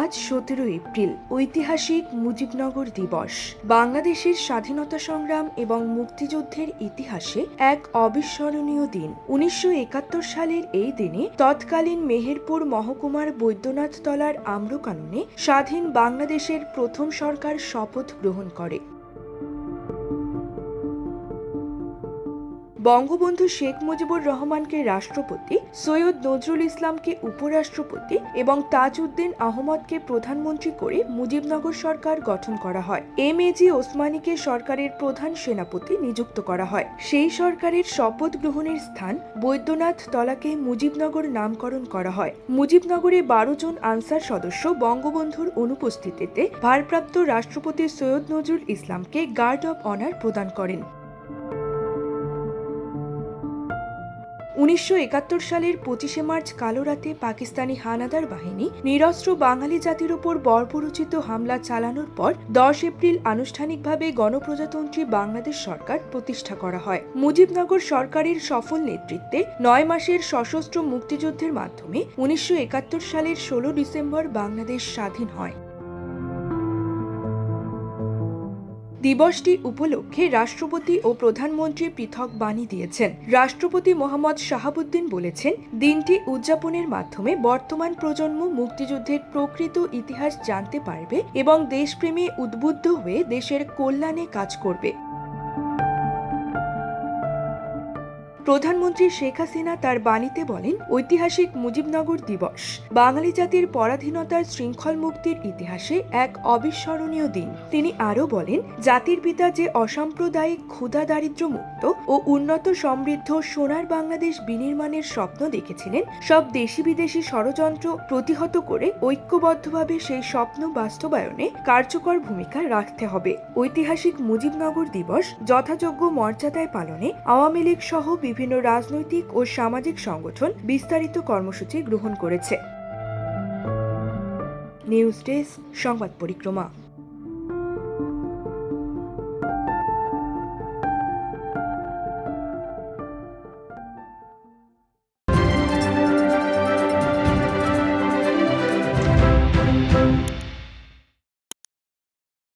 আজ সতেরো এপ্রিল, ঐতিহাসিক মুজিবনগর দিবস। বাংলাদেশের স্বাধীনতা সংগ্রাম এবং মুক্তিযুদ্ধের ইতিহাসে এক অবিস্মরণীয় দিন। উনিশশো একাত্তর সালের এই দিনে তৎকালীন মেহেরপুর মহকুমার বৈদ্যনাথ তলার আম্রকাননে স্বাধীন বাংলাদেশের প্রথম সরকার শপথ গ্রহণ করে। বঙ্গবন্ধু শেখ মুজিবুর রহমানকে রাষ্ট্রপতি, সৈয়দ নজরুল ইসলামকে উপরাষ্ট্রপতি এবং তাজউদ্দিন আহমদকে প্রধানমন্ত্রী করে মুজিবনগর সরকার গঠন করা হয়। এম এ জি ওসমানীকে সরকারের প্রধান সেনাপতি নিযুক্ত করা হয়। সেই সরকারের শপথ গ্রহণের স্থান বৈদ্যনাথ তলাকে মুজিবনগর নামকরণ করা হয়। মুজিবনগরে বারো জন আনসার সদস্য বঙ্গবন্ধুর অনুপস্থিতিতে ভারপ্রাপ্ত রাষ্ট্রপতি সৈয়দ নজরুল ইসলামকে গার্ড অব অনার প্রদান করেন। উনিশশো একাত্তর সালের পঁচিশে মার্চ কালো রাতে পাকিস্তানি হানাদার বাহিনী নিরস্ত্র বাঙালি জাতির উপর বর্বরোচিত হামলা চালানোর পর দশ এপ্রিল আনুষ্ঠানিকভাবে গণপ্রজাতন্ত্রী বাংলাদেশ সরকার প্রতিষ্ঠা করা হয়। মুজিবনগর সরকারের সফল নেতৃত্বে নয় মাসের সশস্ত্র মুক্তিযুদ্ধের মাধ্যমে উনিশশো একাত্তর সালের ষোলো ডিসেম্বর বাংলাদেশ স্বাধীন হয়। দিবসটি উপলক্ষে রাষ্ট্রপতি ও প্রধানমন্ত্রী পৃথক বাণী দিয়েছেন। রাষ্ট্রপতি মোহাম্মদ শাহাবুদ্দিন বলেছেন, দিনটি উদযাপনের মাধ্যমে বর্তমান প্রজন্ম মুক্তিযুদ্ধের প্রকৃত ইতিহাস জানতে পারবে এবং দেশপ্রেমে উদ্বুদ্ধ হয়ে দেশের কল্যাণে কাজ করবে। প্রধানমন্ত্রী শেখ হাসিনা তার বাণীতে বলেন, ঐতিহাসিক মুজিবনগর দিবস, বাঙালি জাতির পরাধীনতার শৃঙ্খল মুক্তির ইতিহাসে এক অবিস্মরণীয় দিন। তিনি আরও বলেন, জাতির পিতা যে অসাম্প্রদায়িক ক্ষুধা দারিদ্র মুক্ত ও উন্নত সমৃদ্ধ সোনার বাংলাদেশ বিনির্মাণের স্বপ্ন দেখেছিলেন, সব দেশি বিদেশি ষড়যন্ত্র প্রতিহত করে ঐক্যবদ্ধভাবে সেই স্বপ্ন বাস্তবায়নে কার্যকর ভূমিকা রাখতে হবে। ঐতিহাসিক মুজিবনগর দিবস যথাযোগ্য মর্যাদায় পালনে আওয়ামী লীগ সহ বিভিন্ন রাজনৈতিক ও সামাজিক সংগঠন বিস্তারিত কর্মসূচি গ্রহণ করেছে। নিউজ ডেস্ক সংবাদ পরিক্রমা।